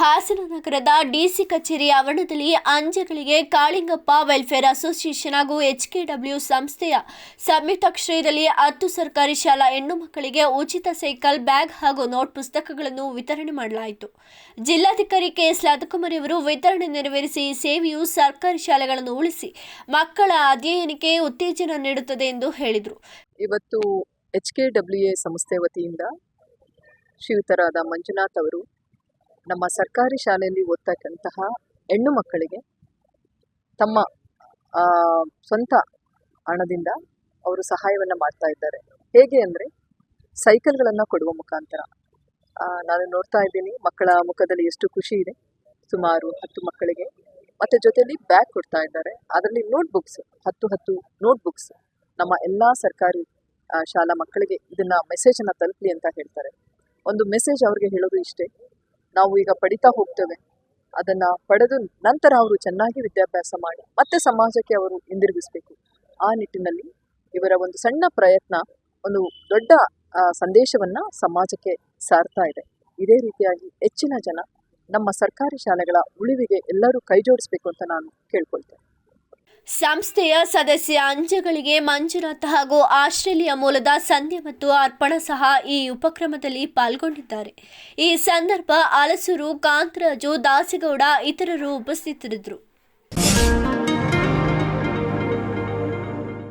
ಹಾಸನ ನಗರದ ಡಿಸಿ ಕಚೇರಿ ಆವರಣದಲ್ಲಿ ಅಂಜಗಳಿಗೆ ಕಾಳಿಂಗಪ್ಪ ವೆಲ್ಫೇರ್ ಅಸೋಸಿಯೇಷನ್ ಹಾಗೂ ಎಚ್ಕೆಡಬ್ಲ್ಯೂ ಸಂಸ್ಥೆಯ ಸಂಯುಕ್ತಾಶ್ರಯದಲ್ಲಿ ಹತ್ತು ಸರ್ಕಾರಿ ಶಾಲಾ ಹೆಣ್ಣು ಮಕ್ಕಳಿಗೆ ಉಚಿತ ಸೈಕಲ್, ಬ್ಯಾಗ್ ಹಾಗೂ ನೋಟ್ ಪುಸ್ತಕಗಳನ್ನು ವಿತರಣೆ ಮಾಡಲಾಯಿತು. ಜಿಲ್ಲಾಧಿಕಾರಿ ಕೆಎಸ್ ಲತಕುಮಾರಿ ಅವರು ವಿತರಣೆ ನೆರವೇರಿಸಿ ಸೇವೆಯು ಸರ್ಕಾರಿ ಶಾಲೆಗಳನ್ನು ಉಳಿಸಿ ಮಕ್ಕಳ ಅಧ್ಯಯನಕ್ಕೆ ಉತ್ತೇಜನ ನೀಡುತ್ತದೆ ಎಂದು ಹೇಳಿದರು. ಇವತ್ತು ಎಚ್ ಕೆ ಡಬ್ಲ್ಯೂ ಎ ಸಂಸ್ಥೆ ವತಿಯಿಂದ ಶ್ರೀಯುತರಾದ ಮಂಜುನಾಥ್ ಅವರು ನಮ್ಮ ಸರ್ಕಾರಿ ಶಾಲೆಯಲ್ಲಿ ಓದ್ತಕ್ಕಂತಹ ಹೆಣ್ಣು ಮಕ್ಕಳಿಗೆ ತಮ್ಮ ಸ್ವಂತ ಹಣದಿಂದ ಅವರು ಸಹಾಯವನ್ನು ಮಾಡ್ತಾ ಇದ್ದಾರೆ. ಹೇಗೆ ಅಂದರೆ ಸೈಕಲ್ಗಳನ್ನು ಕೊಡುವ ಮುಖಾಂತರ. ನಾನು ನೋಡ್ತಾ ಇದ್ದೀನಿ ಮಕ್ಕಳ ಮುಖದಲ್ಲಿ ಎಷ್ಟು ಖುಷಿ ಇದೆ. ಸುಮಾರು ಹತ್ತು ಮಕ್ಕಳಿಗೆ. ಮತ್ತು ಜೊತೆಯಲ್ಲಿ ಬ್ಯಾಗ್ ಕೊಡ್ತಾ ಇದ್ದಾರೆ. ಅದರಲ್ಲಿ ನೋಟ್ಬುಕ್ಸ್, ಹತ್ತು ಹತ್ತು ನೋಟ್ಬುಕ್ಸ್ ನಮ್ಮ ಎಲ್ಲ ಸರ್ಕಾರಿ ಶಾಲಾ ಮಕ್ಕಳಿಗೆ ಇದನ್ನು ಮೆಸೇಜನ್ನು ತಲುಪಲಿ ಅಂತ ಹೇಳ್ತಾರೆ. ಒಂದು ಮೆಸೇಜ್ ಅವ್ರಿಗೆ ಹೇಳೋದು ಇಷ್ಟೇ. ನಾವು ಈಗ ಪಡಿತಾ ಹೋಗ್ತೇವೆ. ಅದನ್ನ ಪಡೆದು ನಂತರ ಅವರು ಚೆನ್ನಾಗಿ ವಿದ್ಯಾಭ್ಯಾಸ ಮಾಡಿ ಮತ್ತೆ ಸಮಾಜಕ್ಕೆ ಅವರು ಹಿಂದಿರುಗಿಸ್ಬೇಕು. ಆ ನಿಟ್ಟಿನಲ್ಲಿ ಇವರ ಒಂದು ಸಣ್ಣ ಪ್ರಯತ್ನ, ಒಂದು ದೊಡ್ಡ ಸಂದೇಶವನ್ನ ಸಮಾಜಕ್ಕೆ ಸಾರ್ತಾ ಇದೆ. ಇದೇ ರೀತಿಯಾಗಿ ಹೆಚ್ಚಿನ ಜನ ನಮ್ಮ ಸರ್ಕಾರಿ ಶಾಲೆಗಳ ಉಳಿವಿಗೆ ಎಲ್ಲರೂ ಕೈ ಜೋಡಿಸ್ಬೇಕು ಅಂತ ನಾನು ಕೇಳ್ಕೊಳ್ತೇನೆ. ಸಂಸ್ಥೆಯ ಸದಸ್ಯ ಅಂಜಗಳಿಗೆ ಮಂಜುನಾಥ್ ಹಾಗೂ ಆಸ್ಟ್ರೇಲಿಯಾ ಮೂಲದ ಸಂಧ್ಯ ಮತ್ತು ಅರ್ಪಣ ಸಹ ಈ ಉಪಕ್ರಮದಲ್ಲಿ ಪಾಲ್ಗೊಂಡಿದ್ದಾರೆ. ಈ ಸಂದರ್ಭ ಅಲಸೂರು ಕಾಂತರಾಜು ದಾಸಗೌಡ ಇತರರು ಉಪಸ್ಥಿತರಿದ್ದರು.